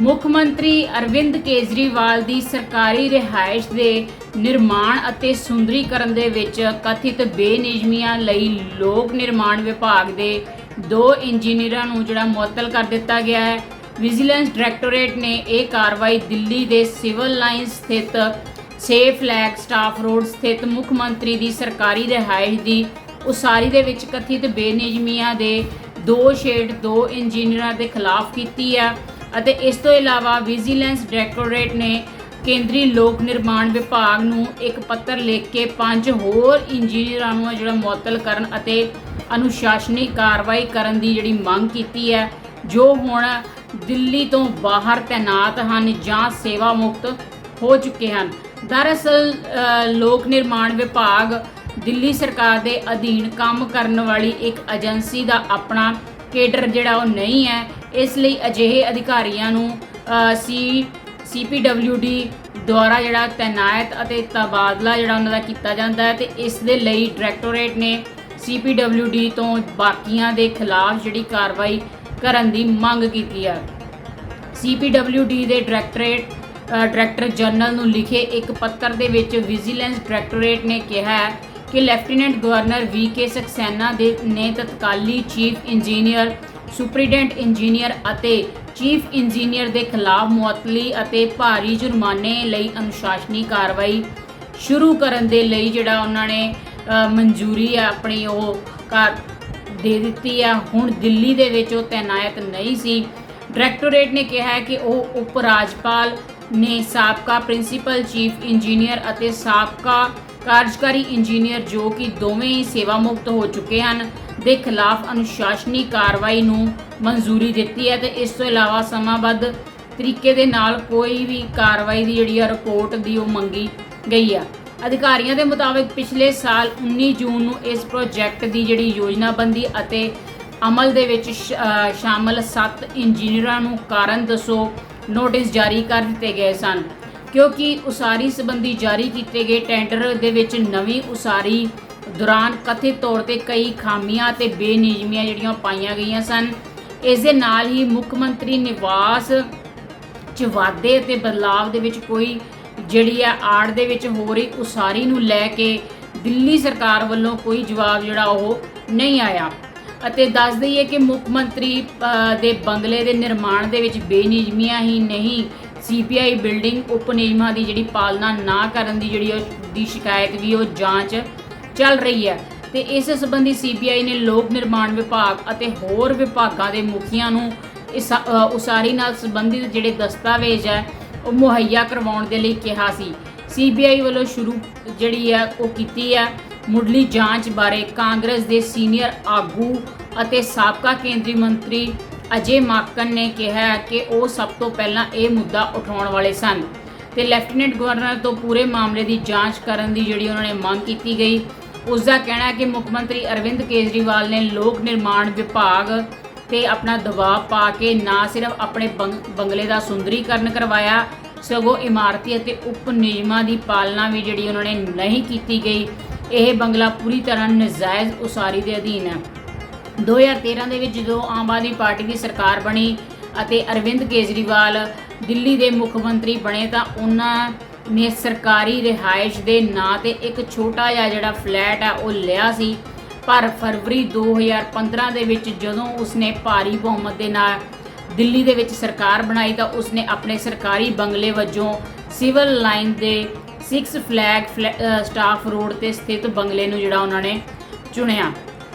ਮੁੱਖ ਮੰਤਰੀ ਅਰਵਿੰਦ ਕੇਜਰੀਵਾਲ ਦੀ ਸਰਕਾਰੀ ਰਿਹਾਇਸ਼ ਦੇ ਨਿਰਮਾਣ ਅਤੇ ਸੁੰਦਰੀਕਰਨ ਦੇ ਵਿੱਚ ਕਥਿਤ ਬੇਨਿਯਮੀਆਂ ਲਈ ਲੋਕ ਨਿਰਮਾਣ ਵਿਭਾਗ ਦੇ ਦੋ ਇੰਜੀਨੀਅਰਾਂ ਨੂੰ ਜਿਹੜਾ ਮੁਅੱਤਲ ਕਰ ਦਿੱਤਾ ਗਿਆ ਹੈ। ਵਿਜੀਲੈਂਸ ਡਾਇਰੈਕਟੋਰੇਟ ਨੇ ਇਹ ਕਾਰਵਾਈ ਦਿੱਲੀ ਦੇ ਸਿਵਲ ਲਾਈਨ ਸਥਿਤ ਛੇ ਫਲੈਗ ਸਟਾਫ ਰੋਡ ਸਥਿਤ ਮੁੱਖ ਮੰਤਰੀ ਦੀ ਸਰਕਾਰੀ ਰਿਹਾਇਸ਼ ਦੀ ਉਸਾਰੀ ਦੇ ਵਿੱਚ ਕਥਿਤ ਬੇਨਿਯਮੀਆਂ ਦੇ ਦੋ ਸ਼ੇਡ ਦੋ ਇੰਜੀਨੀਅਰਾਂ ਦੇ ਖਿਲਾਫ ਕੀਤੀ ਹੈ ਅਤੇ ਇਸ ਤੋਂ ਇਲਾਵਾ ਵਿਜੀਲੈਂਸ ਡਾਇਰੈਕਟੋਰੇਟ ਨੇ ਕੇਂਦਰੀ ਲੋਕ ਨਿਰਮਾਣ ਵਿਭਾਗ ਨੂੰ ਇੱਕ ਪੱਤਰ ਲਿਖ ਕੇ ਪੰਜ ਹੋਰ ਇੰਜੀਨੀਅਰਾਂ ਨੂੰ ਜਿਹੜਾ ਮੁਅੱਤਲ ਕਰਨ ਅਤੇ ਅਨੁਸ਼ਾਸਨੀ ਕਾਰਵਾਈ ਕਰਨ ਦੀ ਜਿਹੜੀ ਮੰਗ ਕੀਤੀ ਹੈ, ਜੋ ਹੁਣ ਦਿੱਲੀ ਤੋਂ ਬਾਹਰ ਤੈਨਾਤ ਹਨ ਜਾਂ ਸੇਵਾ ਮੁਕਤ ਹੋ ਚੁੱਕੇ ਹਨ। ਦਰਅਸਲ ਲੋਕ ਨਿਰਮਾਣ ਵਿਭਾਗ ਦਿੱਲੀ ਸਰਕਾਰ ਦੇ ਅਧੀਨ ਕੰਮ ਕਰਨ ਵਾਲੀ ਇੱਕ ਏਜੰਸੀ ਦਾ ਆਪਣਾ ਕੇਡਰ ਜਿਹੜਾ ਉਹ ਨਹੀਂ ਹੈ ਇਸ ਲਈ ਅਜਿਹੇ ਅਧਿਕਾਰੀਆਂ ਨੂੰ ਅ, ਸੀ ਸੀਪੀਡਬਲਿਊਡੀ ਦੁਆਰਾ ਜਿਹੜਾ ਤੈਨਾਤ ਅਤੇ ਤਬਾਦਲਾ ਜਿਹੜਾ ਉਹਨਾਂ ਦਾ ਕੀਤਾ ਜਾਂਦਾ ਹੈ ਤੇ ਇਸ ਦੇ ਲਈ ਡਾਇਰੈਕਟੋਰੇਟ ਨੇ ਸੀਪੀਡਬਲਿਊਡੀ ਤੋਂ ਬਾਕੀਆਂ ਦੇ ਖਿਲਾਫ ਜਿਹੜੀ ਕਾਰਵਾਈ ਕਰਨ ਦੀ ਮੰਗ ਕੀਤੀ ਹੈ। ਸੀਪੀਡਬਲਿਊਡੀ ਦੇ ਡਾਇਰੈਕਟੋਰੇਟ ਡਾਇਰੈਕਟਰ ਜਨਰਲ ਨੂੰ ਲਿਖੇ ਇੱਕ ਪੱਤਰ ਦੇ ਵਿੱਚ ਵਿਜੀਲੈਂਸ ਡਾਇਰੈਕਟੋਰੇਟ ਨੇ ਕਿਹਾ ਹੈ ਕਿ lieutenant governor V K Saxena ਦੇ ਨੇ ਤਤਕਾਲੀ ਚੀਫ ਇੰਜੀਨੀਅਰ, ਸੁਪਰੀਡੈਂਟ ਇੰਜੀਨੀਅਰ ਅਤੇ ਚੀਫ ਇੰਜੀਨੀਅਰ ਦੇ ਖਿਲਾਫ ਮੁਅੱਤਲੀ ਅਤੇ ਭਾਰੀ ਜੁਰਮਾਨੇ ਲਈ ਅਨੁਸ਼ਾਸਨੀ ਕਾਰਵਾਈ ਸ਼ੁਰੂ ਕਰਨ ਦੇ ਲਈ ਜਿਹੜਾ ਉਹਨਾਂ ਨੇ ਮਨਜ਼ੂਰੀ ਆ ਆਪਣੀ ਉਹ ਕਰ ਦੇ ਦਿੱਤੀ ਹੈ ਹੁਣ ਦਿੱਲੀ ਦੇ ਵਿੱਚ ਉਹ ਤੈਨਾਤ ਨਹੀਂ ਸੀ। ਡਾਇਰੈਕਟੋਰੇਟ ਨੇ ਕਿਹਾ ਕਿ ਉਹ ਉਪ ਰਾਜਪਾਲ ਨੇ ਸਾਬਕਾ ਪ੍ਰਿੰਸੀਪਲ, ਚੀਫ ਇੰਜੀਨੀਅਰ ਅਤੇ ਸਾਬਕਾ ਕਾਰਜਕਾਰੀ ਇੰਜੀਨੀਅਰ ਜੋ ਕਿ ਦੋਵੇਂ ਹੀ ਸੇਵਾ ਮੁਕਤ ਹੋ ਚੁੱਕੇ ਹਨ, ਦੇ ਖਿਲਾਫ ਅਨੁਸ਼ਾਸਨੀ ਕਾਰਵਾਈ ਨੂੰ ਮਨਜ਼ੂਰੀ ਦਿੱਤੀ ਹੈ ਤੇ ਇਸ ਤੋਂ ਇਲਾਵਾ ਸਮਾਬੱਧ ਤਰੀਕੇ ਦੇ ਨਾਲ ਕੋਈ ਵੀ ਕਾਰਵਾਈ ਦੀ ਜਿਹੜੀ ਆ ਰਿਪੋਰਟ ਦੀ ਉਹ ਮੰਗੀ ਗਈ ਆ। ਅਧਿਕਾਰੀਆਂ ਦੇ ਮੁਤਾਬਕ ਪਿਛਲੇ ਸਾਲ 19 ਜੂਨ ਨੂੰ ਇਸ ਪ੍ਰੋਜੈਕਟ ਦੀ ਜਿਹੜੀ ਯੋਜਨਾਬੰਦੀ ਅਤੇ ਅਮਲ ਦੇ ਵਿੱਚ ਸ਼- ਸ਼ਾਮਲ 7 ਇੰਜੀਨੀਅਰਾਂ ਨੂੰ ਕਾਰਨ ਦੱਸੋ ਨੋਟਿਸ ਜਾਰੀ ਕਰ ਦਿੱਤੇ ਗਏ ਸਨ। ਕਿਉਂਕਿ ਉਸਾਰੀ ਸੰਬੰਧੀ ਜਾਰੀ ਕੀਤੇ ਗਏ ਟੈਂਡਰ ਦੇ ਵਿੱਚ ਨਵੀਂ ਉਸਾਰੀ ਦੌਰਾਨ ਕਥਿਤ ਤੌਰ ਤੇ ਕਈ ਖਾਮੀਆਂ ਤੇ ਬੇਨਿਯਮੀਆਂ ਜਿਹੜੀਆਂ ਪਾਈਆਂ ਗਈਆਂ ਸਨ। ਇਸ ਦੇ ਨਾਲ ਹੀ ਮੁੱਖ ਮੰਤਰੀ ਨਿਵਾਸ ਚ ਵਾਧੇ ਤੇ ਬਦਲਾਵ ਦੇ ਵਿੱਚ ਕੋਈ ਜਿਹੜੀ ਆ ਆੜ ਦੇ ਵਿੱਚ ਹੋ ਰਹੀ ਉਸਾਰੀ ਨੂੰ ਲੈ ਕੇ ਦਿੱਲੀ ਸਰਕਾਰ ਵੱਲੋਂ ਕੋਈ ਜਵਾਬ ਜਿਹੜਾ ਉਹ ਨਹੀਂ ਆਇਆ। ਅਤੇ ਦੱਸ ਦਈਏ ਕਿ ਮੁੱਖ ਮੰਤਰੀ ਦੇ ਬੰਗਲੇ ਦੇ ਨਿਰਮਾਣ ਦੇ ਵਿੱਚ ਬੇਨਿਯਮੀਆਂ ਹੀ ਨਹੀਂ ਸੀਪੀਆਈ ਬਿਲਡਿੰਗ ਉਪ ਨਿਯਮਾਂ ਦੀ ਜਿਹੜੀ ਪਾਲਣਾ ਨਾ ਕਰਨ ਦੀ ਜਿਹੜੀ ਉਹ ਦੀ ਸ਼ਿਕਾਇਤ ਵੀ ਉਹ ਜਾਂਚ ਚੱਲ ਰਹੀ ਹੈ। ਤੇ ਇਸ ਸੰਬੰਧੀ ਸੀਬੀਆਈ ਨੇ ਲੋਕ ਨਿਰਮਾਣ ਵਿਭਾਗ ਅਤੇ ਹੋਰ ਵਿਭਾਗਾਂ ਦੇ ਮੁਖੀਆਂ ਨੂੰ ਇਸ ਉਸਾਰੀ ਨਾਲ ਸੰਬੰਧਿਤ ਜਿਹੜੇ ਦਸਤਾਵੇਜ਼ ਹੈ, ਉਹ ਮੁਹੱਈਆ ਕਰਵਾਉਣ ਦੇ ਲਈ ਕਿਹਾ ਸੀ। ਸੀਬੀਆਈ ਵੱਲੋਂ ਸ਼ੁਰੂ ਜਿਹੜੀ ਹੈ, ਉਹ ਕੀਤੀ ਹੈ ਮੁੱਢਲੀ ਜਾਂਚ ਬਾਰੇ ਕਾਂਗਰਸ ਦੇ ਸੀਨੀਅਰ ਆਗੂ ਅਤੇ ਸਾਬਕਾ ਕੇਂਦਰੀ ਮੰਤਰੀ ਅਜੇ ਮਾਕਨ ਨੇ ਕਿਹਾ ਕਿ ਉਹ ਸਭ ਤੋਂ ਪਹਿਲਾਂ ਇਹ ਮੁੱਦਾ ਉਠਾਉਣ ਵਾਲੇ ਸਨ ਤੇ ਲੈਫਟੀਨੈਂਟ ਗਵਰਨਰ ਤੋਂ ਪੂਰੇ ਮਾਮਲੇ ਦੀ ਜਾਂਚ ਕਰਨ ਦੀ ਜਿਹੜੀ ਉਹਨਾਂ ਨੇ ਮੰਗ ਕੀਤੀ ਗਈ। ਉਸ ਦਾ ਕਹਿਣਾ ਹੈ ਕਿ ਮੁੱਖ ਮੰਤਰੀ ਅਰਵਿੰਦ ਕੇਜਰੀਵਾਲ ਨੇ ਲੋਕ ਨਿਰਮਾਣ ਵਿਭਾਗ ਤੇ ਆਪਣਾ ਦਬਾਅ ਪਾ ਕੇ ਨਾ ਸਿਰਫ ਆਪਣੇ ਬੰਗ- ਬੰਗਲੇ ਦਾ ਸੁੰਦਰੀਕਰਨ ਕਰਵਾਇਆ, ਸਗੋਂ ਇਮਾਰਤੀ ਅਤੇ ਉਪ ਨਿਯਮਾਂ ਦੀ ਪਾਲਣਾ ਵੀ ਜਿਹੜੀ ਉਹਨਾਂ ਨੇ ਨਹੀਂ ਕੀਤੀ ਗਈ। ਇਹ ਬੰਗਲਾ ਪੂਰੀ ਤਰ੍ਹਾਂ ਨਜਾਇਜ਼ ਉਸਾਰੀ ਦੇ ਅਧੀਨ ਹੈ। 2013 ਦੇ ਵਿੱਚ ਜਦੋਂ ਆਮ ਆਦਮੀ ਪਾਰਟੀ ਦੀ ਸਰਕਾਰ ਬਣੀ ਅਤੇ ਅਰਵਿੰਦ ਕੇਜਰੀਵਾਲ ਦਿੱਲੀ ਦੇ ਮੁੱਖ ਮੰਤਰੀ ਬਣੇ ਤਾਂ ਉਹਨਾਂ ਨੇ ਸਰਕਾਰੀ ਰਿਹਾਇਸ਼ ਦੇ ਨਾਂ ਤੇ ਇੱਕ ਛੋਟਾ ਜਿਹਾ ਜਿਹੜਾ ਫਲੈਟ ਆ, ਉਹ ਲਿਆ ਸੀ। ਪਰ ਫਰਵਰੀ 2015 ਦੇ ਵਿੱਚ ਜਦੋਂ ਉਸਨੇ ਭਾਰੀ ਬਹੁਮਤ ਦੇ ਨਾਲ ਦਿੱਲੀ ਦੇ ਵਿੱਚ ਸਰਕਾਰ ਬਣਾਈ ਤਾਂ ਉਸਨੇ ਆਪਣੇ ਸਰਕਾਰੀ ਬੰਗਲੇ ਵਜੋਂ ਸਿਵਲ ਲਾਈਨ ਦੇ 6 ਫਲੈਗ ਸਟਾਫ ਰੋਡ ਤੇ ਸਥਿਤ ਬੰਗਲੇ ਨੂੰ ਜਿਹੜਾ ਉਹਨਾਂ ਨੇ ਚੁਣਿਆ।